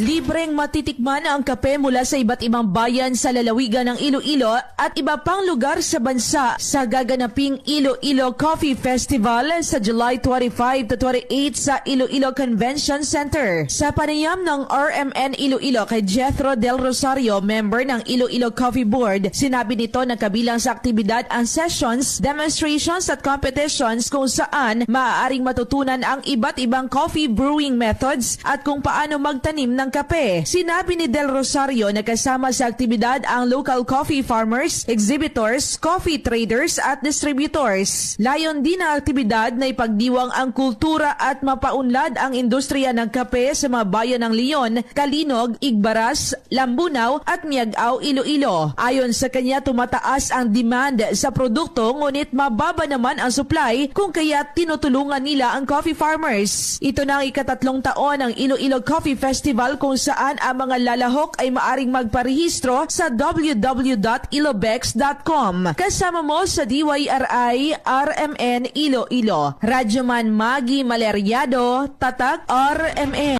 Libreng matitikman ang kape mula sa iba't ibang bayan sa lalawigan ng Iloilo at iba pang lugar sa bansa sa gaganaping Iloilo Coffee Festival sa July 25 to 28 sa Iloilo Convention Center. Sa panayam ng RMN Iloilo kay Jethro Del Rosario, member ng Iloilo Coffee Board, sinabi nito na kabilang sa aktibidad ang sessions, demonstrations at competitions kung saan maaaring matutunan ang iba't ibang coffee brewing methods at kung paano magtanim ng kape. Sinabi ni Del Rosario na kasama sa aktibidad ang local coffee farmers, exhibitors, coffee traders at distributors. Layon din ang aktibidad na ipagdiwang ang kultura at mapaunlad ang industriya ng kape sa mga bayan ng Leon, Kalinog, Igbaras, Lambunaw at Miagao, Iloilo. Ayon sa kanya tumataas ang demand sa produkto ngunit mababa naman ang supply kung kaya tinutulungan nila ang coffee farmers. Ito na ang ikatatlong taon ng Iloilo Coffee Festival kung saan ang mga lalahok ay maaring magparehistro sa www.ilobex.com. Kasama mo sa DYRI RMN Iloilo. Radyoman Magi Maleriado, Tatak RMN.